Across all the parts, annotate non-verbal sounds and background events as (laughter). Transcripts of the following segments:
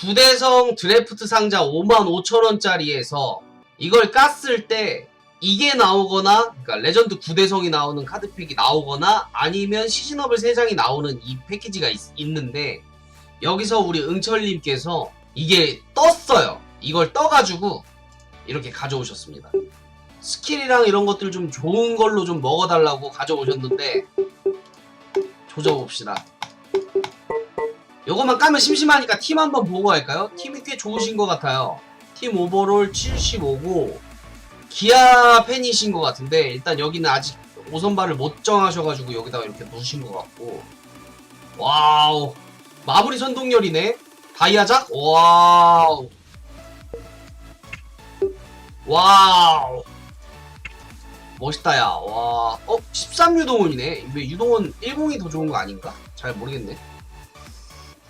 구대성 드래프트 상자 55,000원짜리에서 이걸 깠을 때 이게 나오거나 그러니까 레전드 구대성이 나오는 카드팩이 나오거나 아니면 시즌업을 3장이 나오는 이 패키지가 있, 는데 여기서 우리 응철님께서 이게 떴어요. 이걸 떠가지고 이렇게 가져오셨습니다. 스킬이랑 이런 것들 좀 좋은 걸로 좀 먹어달라고 가져오셨는데 조져봅시다. 요것만 까면 심심하니까 팀 한번 보고 할까요? 팀이 꽤 좋으신 것 같아요. 팀 오버롤 75고 기아 팬이신 것 같은데 일단 여기는 아직 오선발을 못 정하셔가지고 여기다가 이렇게 놓으신 것 같고. 와우. 마무리 선동열이네. 다이아작? 와우. 와우. 멋있다 야. 와. 어 13유동원이네. 왜 유동원 10이 더 좋은 거 아닌가? 잘 모르겠네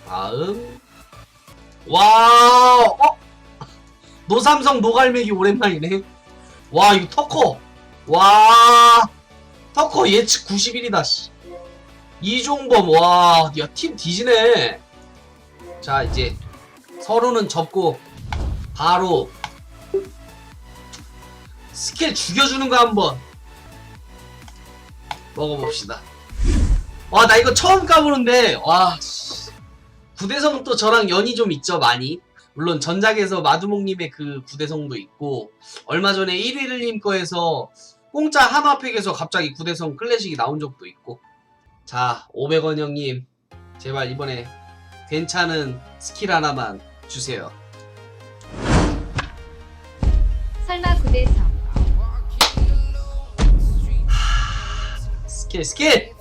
다음. 와우. 어? 노삼성 노갈매기 오랜만이네. 와 이거 터커. 와. 터커 예측 91이다 씨. 이종범 와야 팀 뒤지네. 자 이제 서로는 접고 바로 스킬 죽여주는 거 한번 먹어봅시다. 와 나 이거 처음 까보는데 와 씨. 구대성 또 저랑 연이 좀 있죠 많이. 물론 전작에서 마두목님의 그 구대성도 있고 얼마 전에 1위를님 거에서 공짜 한화팩에서 갑자기 구대성 클래식이 나온 적도 있고. 자 500원 형님 제발 이번에 괜찮은 스킬 하나만 주세요. 설마 구대성. 스킬 스킬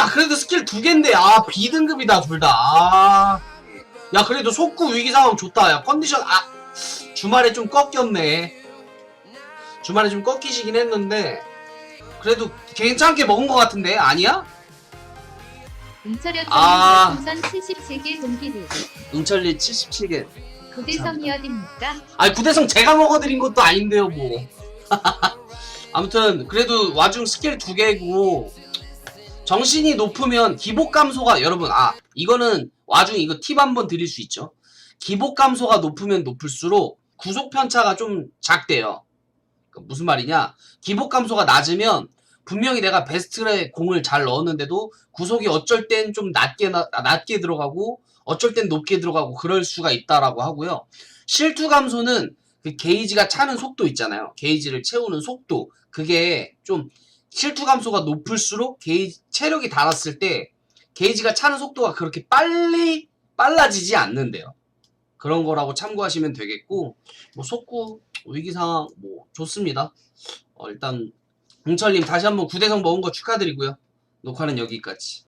야 그래도 스킬 두 갠데 아 B등급이다 둘 다 아. 야 그래도 속구 위기 상황 좋다 야 컨디션 아 주말에 좀 꺾였네 주말에 좀 꺾이시긴 했는데 그래도 괜찮게 먹은 것 같은데 아니야? 응철여 아. 우선 77개 동기들 응철리 77개 구대성이 어딥니까? 아니 구대성 제가 먹어드린 것도 아닌데요 뭐 (laughs) 아무튼 그래도 와중 스킬 두 개고 정신이 높으면 기복 감소가 여러분 아 이거는 와중 이거 팁 한번 드릴 수 있죠 기복 감소가 높으면 높을수록 구속 편차가 좀 작대요 그 무슨 말이냐 기복 감소가 낮으면 분명히 내가 베스트에 공을 잘 넣었는데도 구속이 어쩔 땐 좀 낮게 나- 낮게 들어가고 어쩔 땐 높게 들어가고 그럴 수가 있다라고 하고요 실투 감소는 그 게이지가 차는 속도 있잖아요. 게이지를 채우는 속도. 그게 좀 실투 감소가 높을수록 게이 체력이 닳았을 때 게이지가 차는 속도가 그렇게 빨리 빨라지지 않는데요. 그런 거라고 참고하시면 되겠고 뭐 속구 위기 상황 뭐 좋습니다. 어, 일단 홍철님 다시 한번 구대성 먹은 거 축하드리고요. 녹화는 여기까지.